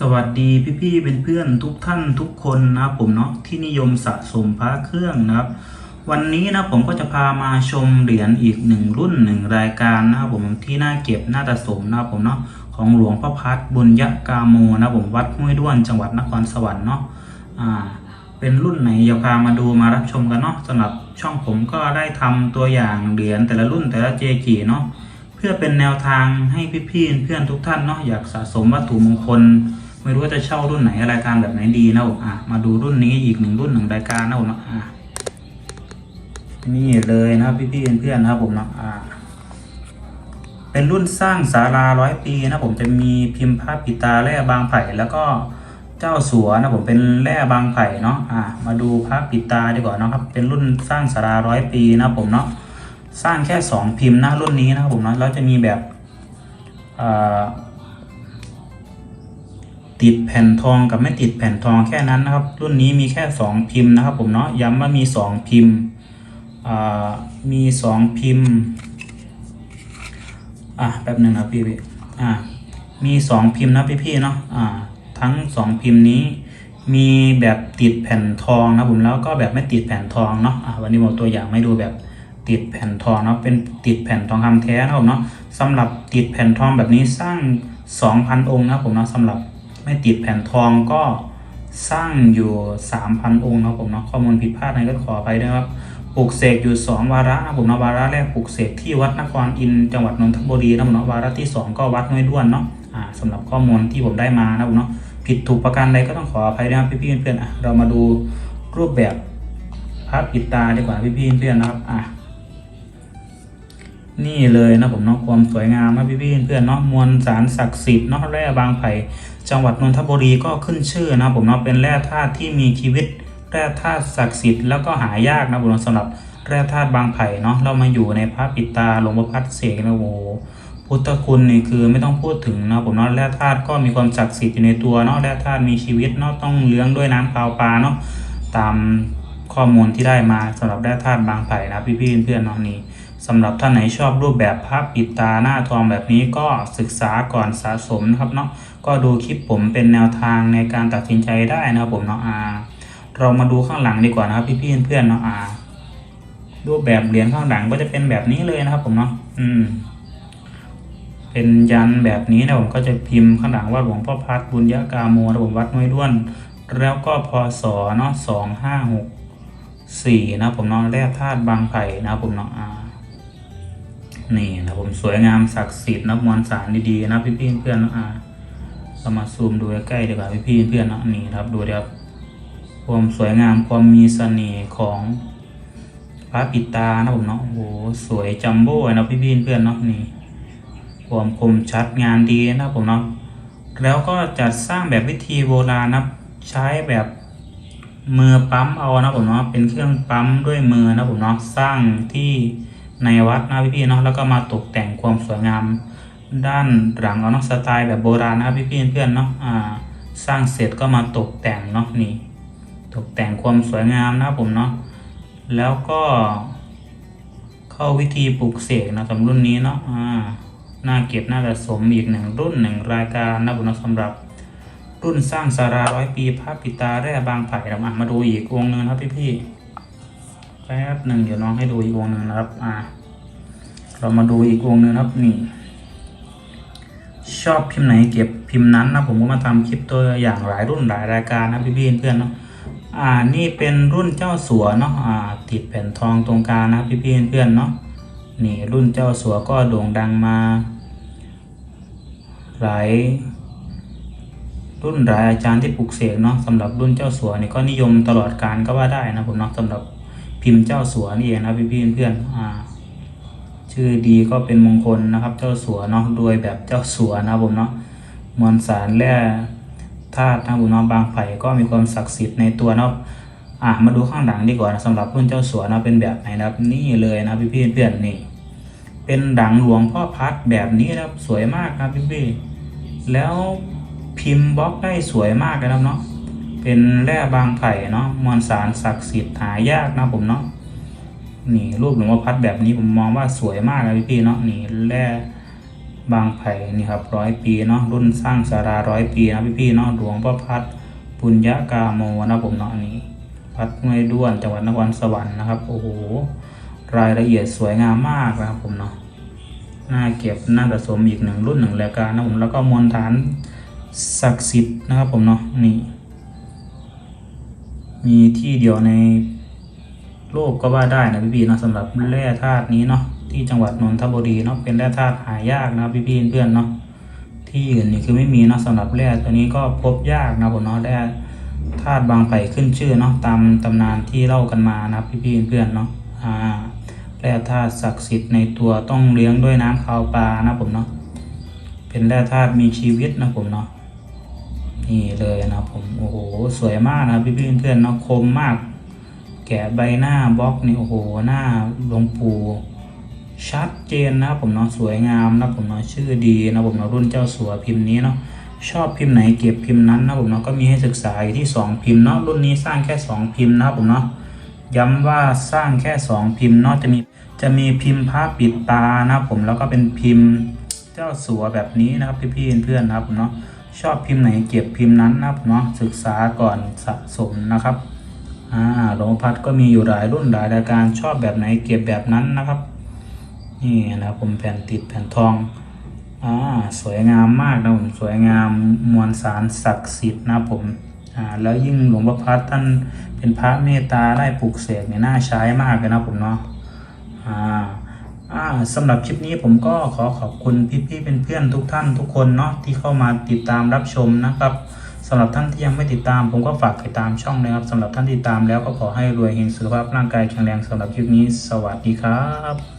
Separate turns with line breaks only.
สวัสดีพี่ๆเป็นเพื่อนทุกท่านทุกคนนะครับผมเนาะที่นิยมสะสมพระเครื่องนะครับ วันนี้นะผมก็จะพามาชมเหรียญอีกหนึ่งรุ่นหนึ่งรายการนะครับผมที่น่าเก็บน่าสะสมนะครับผมเนาะของหลวงพ่อพัดบุญยกาโมนะผมวัดห้วยด้วนจังหวัดนครสวรรค์เนาะอ่าเป็นรุ่นไหนเดี๋ยวพามาดูมารับชมกันเนาะสำหรับช่องผมก็ได้ทำตัวอย่างเหรียญแต่ละรุ่นแต่ละเจจีเนาะเพื่อเป็นแนวทางให้พี่ๆเพื่อนทุกท่านเนาะอยากสะสมวัตถุมงคล ไม่รู้ว่าจะเช่ารุ่นไหนรายการแบบไหนดีนะผมอะมาดูรุ่นนี้อีกหนึ่งรุ่นหนึ่งรายการนะผมเนาะอะนี่เลยนะครับพี่เพื่อนๆนะครับผมเนาะอะเป็นรุ่นสร้างศาลาร้อยปีนะผมจะมีพิมพ์พระปิตาแร่บางไผ่แล้วก็เจ้าสัวนะผมเป็นแร่บางไผ่เนาะอะมาดูพระปิตาดีกว่านะครับ เป็นรุ่นสร้างศาลาร้อยปีนะผมเนาะสร้างแค่สองพิมพ์นะรุ่นนี้นะครับผมเนาะแล้วจะมีแบบอ่า ติดแผ่นทองกับไม่ติดแผ่นทองแค่นั้นนะครับ รุ่นนี้มีแค่สองพิมพ์นะครับผมเนาะย้ำว่ามีสองพิมพ์มีสองพิมพ์อะแป๊บหนึ่งนะพี่พี่อะมีสองพิมพ์นะพี่พี่เนาะอ่าทั้งสองพิมพ์นี้มีแบบติดแผ่นทองนะผมแล้วก็แบบไม่ติดแผ่นทองเนาะอะวันนี้ผมตัวอย่างไม่ดูแบบติดแผ่นทองเนาะเป็นติดแผ่นทองคำแท้นะครับเนาะสำหรับติดแผ่นทองแบบนี้สร้าง 2,000 องค์นะผมเนาะสำหรับ ไม่ติดแผ่นทองก็สร้างอยู่ 3,000 องค์นะผมเนาะข้อมูลผิดพลาดอะก็ขอไปด้วยครับปลูกเสกอยู่ 2 วาระนะผมเนาะวาระแรกปลูกเสกที่วัดนครอินจังหวัดนนทบุรีนะผมเนาะวาระที่ 2 ก็วัดน้อยด้วนเนาะอ่าสำหรับข้อมูลที่ผมได้มานะผมเนาะผิดถูกประการใดก็ต้องขออภัยนะครับพี่ๆเพื่อนๆอะเรามาดูรูปแบบพระปิดตาดีกว่าพี่ๆเพื่อนๆนะครับอะ นี่เลยนะผมเนาะความสวยงามนะพี่พี่เพื่อนเนาะมวลสารศักดิ์สิทธิ์เนาะแร่บางไผ่จังหวัดนนทบุรีก็ขึ้นชื่อนะผมเนาะเป็นแร่ธาตุที่มีชีวิตแร่ธาตุศักดิ์สิทธิ์แล้วก็หายากนะผมเนาะสำหรับแร่ธาตุบางไผ่เนาะเรามาอยู่ในพระปิตาหลวงพ่อพัดเสกนะโอ้โหพุทธคุณนี่คือไม่ต้องพูดถึงนะผมเนาะแร่ธาตุก็มีความศักดิ์สิทธิ์อยู่ในตัวเนาะแร่ธาตุมีชีวิตเนาะต้องเลี้ยงด้วยน้ำเปล่าปลาเนาะตามข้อมูลที่ได้มาสำหรับแร่ธาตุบางไผ่นะพี่พี่เพื่อนๆเนาะนี่ สำหรับท่านไหนชอบรูปแบบภาพปิดตาหน้าทองแบบนี้ก็ศึกษาก่อนสะสมนะครับเนาะก็ดูคลิปผมเป็นแนวทางในการตัดสินใจได้นะครับผมเนาะอาเรามาดูข้างหลังดีกว่านะครับพี่ๆเพื่อนๆเนาะอารูปแบบเหรียญข้างหลังก็จะเป็นแบบนี้เลยนะครับผมเนาะอืม เป็นยันแบบนี้นะผมก็จะพิมพ์ข้างหลังว่าหลวงพ่อพัดบุญยะกาโมนะผมวัดน้อยด้วน แล้วก็พศเนาะสองห้าหกสี่นะผมเนาะแร่ธาตุบางไผ่นะครับผมเนาะอา นี่นะผมสวยงามศักดิ์สิทธิ์นะมวลสารดีๆนะพี่พี่เพื่อนนะอ่าเรามาซูมดูใกล้ดีกว่าพี่พี่เพื่อนนะนี่ครับดูเดี๋ยวความสวยงามความมีเสน่ห์ของพระปิตานะผมเนาะโอ้โหสวยจัมโบ้นะพี่พี่เพื่อนเนาะนี่ความคมชัดงานดีนะผมเนาะแล้วก็จัดสร้างแบบวิธีโบราณนะใช้แบบมือปั๊มเอานะผมเนาะเป็นเครื่องปั๊มด้วยมือนะผมเนาะสร้างที่ ในวัดนะพี่ๆเนาะแล้วก็มาตกแต่งความสวยงามด้านหลังเอาเนาะสไตล์แบบโบราณนะพี่ๆเพื่อนๆเนาะอ่าสร้างเสร็จก็มาตกแต่งเนาะนี่ ตกแต่งความสวยงามนะผมเนาะแล้วก็เข้าวิธีปลูกเสกนะสำหรับรุ่นนี้เนาะอ่าน่าเก็บน่าสะสมอีกหนึ่งรุ่นหนึ่งรายการนะผมเนาะสำหรับรุ่นสร้างสาราร้อยปีพระปิตาแร่บางไผ่เรามาดูอีกวงหนึ่งนะครับพี่ๆ แป๊บหนึ่งเดี๋ยวน้องให้ดูอีกวงหนึ่งนะครับ อ่า เรามาดูอีกวงหนึ่งนะครับนี่ ชอบพิมพ์ไหนเก็บพิมพ์นั้นนะผมก็มาทำคลิปตัวอย่างหลายรุ่นหลายรายการนะพี่พี่เพื่อนเนาะอ่านี่เป็นรุ่นเจ้าสัวเนาะอ่าติดแผ่นทองตรงกลางนะพี่พี่เพื่อนเนาะนี่รุ่นเจ้าสัวก็โด่งดังมา หลายรุ่นหลายอาจารย์ที่ปลูกเสกเนาะสำหรับรุ่นเจ้าสัวนี่ก็นิยมตลอดการก็ว่าได้นะผมเนาะสำหรับ พิมพ์เจ้าสัวนี่เองนะพี่พี่เพื่อนอ่าชื่อดีก็เป็นมงคลนะครับ เจ้าสัวเนาะโดยแบบเจ้าสัวนะผมเนาะมวลสารแร่ธาตุนะผมเนาะบางไผ่ก็มีความศักดิ์สิทธิ์ในตัวเนาะอะมาดูข้างหลังดีกว่านะสำหรับรุ่นเจ้าสัวนะเป็นแบบไหนนะครับนี่เลยนะพี่พี่เพื่อนนี่ เป็นดังหลวงพ่อพัดแบบนี้นะครับสวยมากครับพี่พี่แล้วพิมพ์บล็อกได้สวยมากนะครับเนาะ เป็นแร่บางไผ่เนาะมวลสารศักดิ์สิทธิ์หายากนะผมเนาะนี่รูปหลวงพ่อพัดแบบนี้ผมมองว่าสวยมากเลยพี่เนาะนี่แร่บางไผ่นี่ครับร้อยปีเนาะรุ่นสร้างสาราร้อยปีนะพี่ๆเนาะหลวงพ่อพัดปุญญากาโมนะผมเนาะนนี้พัดห้วยด้วนจังหวัดนครสวรรค์นะครับโอ้โหรายละเอียดสวยงามมากนะครับผมเนาะน่าเก็บน่าสะสมอีกหนึ่งรุ่นหนึ่งรายการนะผมแล้วก็มวลฐานศักดิ์สิทธิ์นะครับผมเนาะนี่ มีที่เดียวในโลกก็ว่าได้นะพี่ๆเนาะสำหรับแร่ธาตุนี้เนาะที่จังหวัดนนทบุรีเนาะเป็นแร่ธาตุหายากนะครับพี่เพื่อนเนาะที่อื่นนี่คือไม่มีเนาะสำหรับแร่ตัวนี้ก็พบยากนะผมเนาะแร่ธาตุบางไผ่ขึ้นชื่อเนาะตามตำนานที่เล่ากันมานะครับพี่เพื่อนเนาะอ่าแร่ธาตุศักดิ์สิทธิ์ในตัวต้องเลี้ยงด้วยน้ำคาวปลานะผมเนาะเป็นแร่ธาตุมีชีวิตนะผมเนาะนี่เลยนะผมโอ้โห สวยมากนะครับพี่พี่ๆเพื่อนๆเนาะคมมาก แกะใบหน้าบล็อกนี่โอ้โหหน้าหลวงปู่ชัดเจนนะครับผมเนาะสวยงามนะผมเนาะชื่อดีนะผมเนาะรุ่นเจ้าสัวพิมพ์นี้เนาะชอบพิมพ์ไหนเก็บพิมพ์นั้นนะผมเนาะก็มีให้ศึกษาอยู่ที่สองพิมพ์เนาะรุ่นนี้สร้างแค่สองพิมพ์นะครับผมเนาะย้ำว่าสร้างแค่สองพิมพ์เนาะจะมีจะมีพิมพ์พระปิดตานะผมแล้วก็เป็นพิมพ์เจ้าสัวแบบนี้นะครับพี่พี่ๆเพื่อนๆนะครับผมเนาะ ชอบพิมพ์ไหนเก็บพิมพ์นั้นนะเนาะศึกษาก่อนสะสมนะครับอ่าหลวงพัดก็มีอยู่หลายรุ่นหลายรายการชอบแบบไหนเก็บแบบนั้นนะครับ นี่นะผมแผ่นติดแผ่นทองอ่าสวยงามมากนะผมสวยงามมวลสารศักดิ์สิทธิ์นะผมอ่าแล้วยิ่งหลวงพ่อพัดท่านเป็นพระเมตตาได้ปลูกเสกเนี่ยน่าใช้มากเลยนะผมเนาะอ่า สำหรับคลิปนี้ผมก็ขอขอบคุณพี่ๆเป็นเพื่อนทุกท่านทุกคนเนาะที่เข้ามาติดตามรับชมนะครับสำหรับท่านที่ยังไม่ติดตาม ผมก็ฝากติดตามช่องนะครับสำหรับท่านที่ตามแล้วก็ขอให้รวยเฮงสุขภาพร่างกายแข็งแรงสำหรับคลิปนี้ สวัสดีครับ